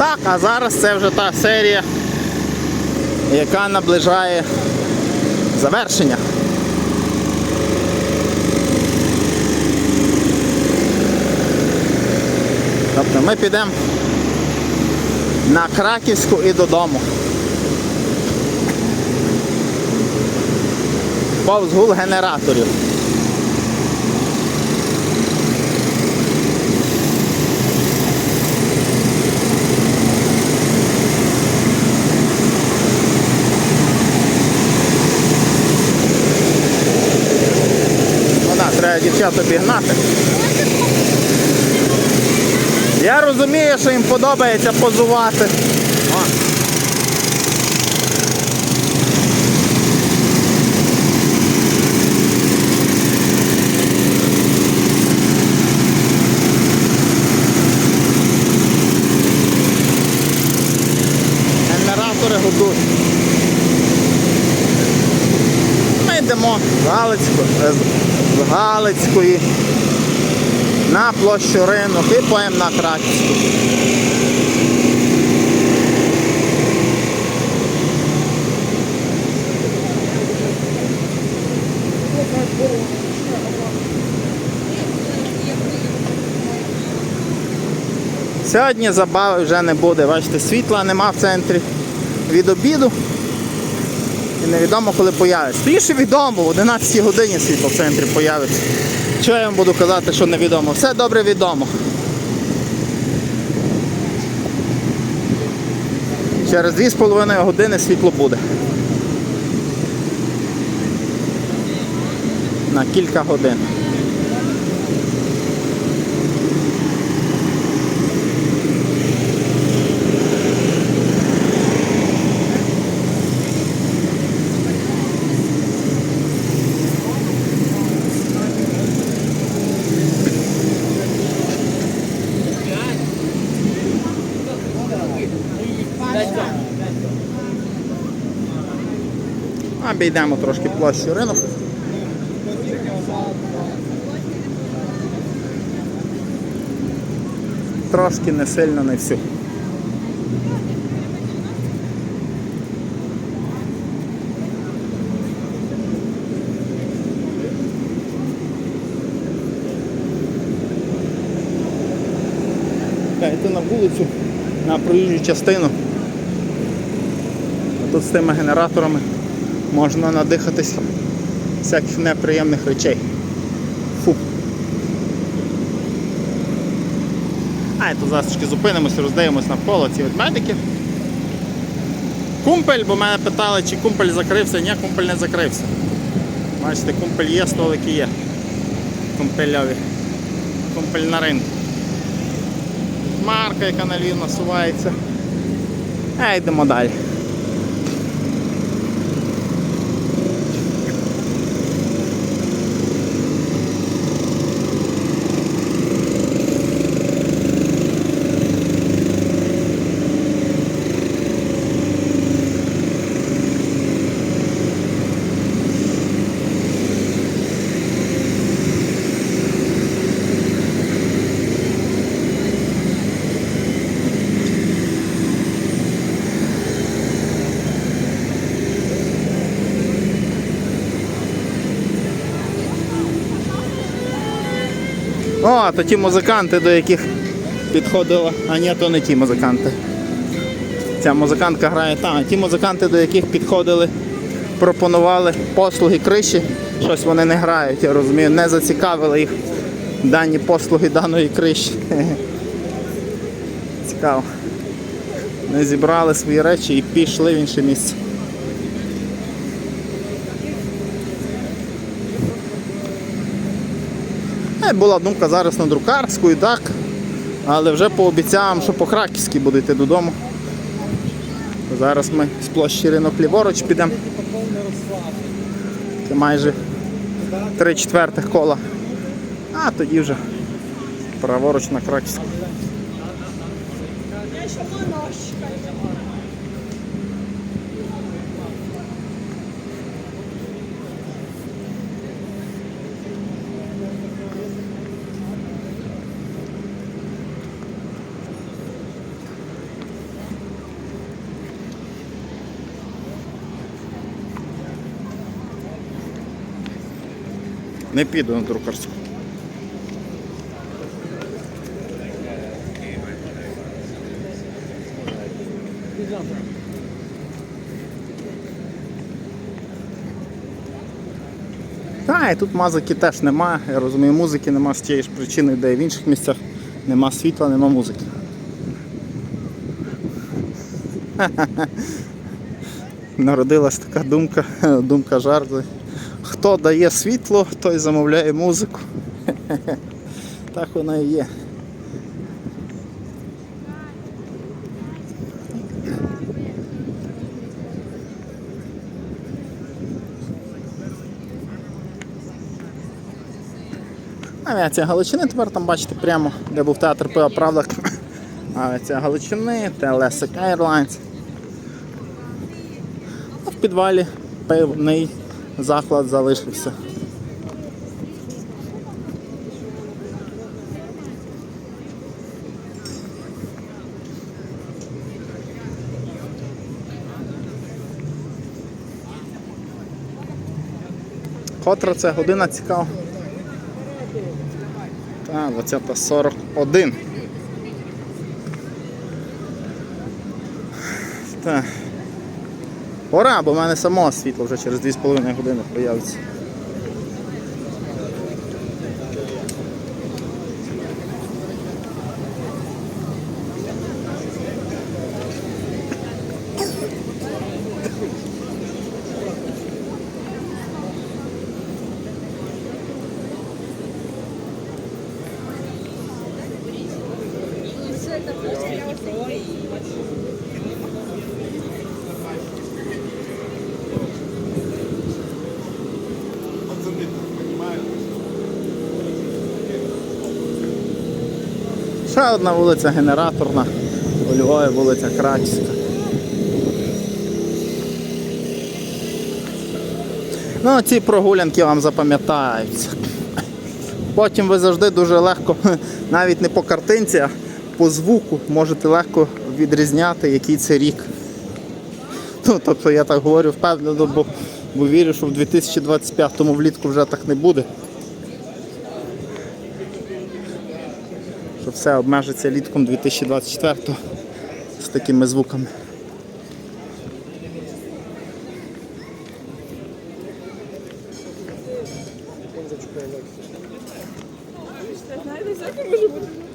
Так, а зараз це вже та серія, яка наближає завершення. Тобто ми підемо на Краківську і додому. Повз гул генераторів. Вона треба дівчат обігнати. Я розумію, що їм подобається позувати. Генератори гудуть. Ми йдемо з Галицької, на площу ринок і поїм на Краківську. Сьогодні забави вже не буде. Бачите, світла нема в центрі від обіду. І невідомо коли появиться. Більше відомо, в 11 годині світло в центрі появиться. Що я вам буду казати, що невідомо? Все добре відомо. Через 2,5 години світло буде. На кілька годин. Обійдемо трошки площу ринок. Трошки не сильно, не всю. Йти на вулицю, на проїжджу частину. Тут з тими генераторами можна надихатись всяких неприємних речей. Фу. А, і тут зараз трішки зупинимося, роздивимось навколо ці ведмедики. Кумпель, бо мене питали, чи кумпель закрився. Ні, кумпель не закрився. Бачите, кумпель є, столики є. Кумпельові. Кумпель на ринку. Марка, яка на Львів насувається. А йдемо далі. О, то ті музиканти, до яких підходила. А ні, то не ті музиканти. Ця музикантка грає там. Ті музиканти, до яких підходили, пропонували послуги криші. Щось вони не грають, я розумію, не зацікавили їх дані послуги даної криші. Цікаво. Вони зібрали свої речі і пішли в інше місце. Е, Була думка зараз на друкарську і так. Але вже пообіцяв, що по Краківській буду йти додому. Зараз ми з площі ринок ліворуч підемо. Це майже три четвертих кола. А тоді вже праворуч на Краківську. Не піду на друкарську. Завтра. Так, і тут мазики теж немає. Я розумію, музики нема з тієї ж причини, де і в інших місцях нема світла, нема музики. Народилась така думка, думка жарту. Хто дає світло, той замовляє музику. Так воно і є. Авіація Галичини тепер там бачите прямо, де був театр Пива Правда. Авіація Галичини, Телесик Airlines. А в підвалі пивний заклад залишився. Котра це година цікава. Так, 20.41. Так. Пора, бо в мене само світло вже через 2,5 години появиться. Ще одна вулиця генераторна, у Львові вулиця Крачська. Ну, ці прогулянки вам запам'ятаються. Потім ви завжди дуже легко, навіть не по картинці, а по звуку можете легко відрізняти, який це рік. Ну, тобто я так говорю впевнено, бо, бо вірю, що в 2025-му влітку вже так не буде. то все обмежиться літком 2024-го з такими звуками. Знайдеться може бути.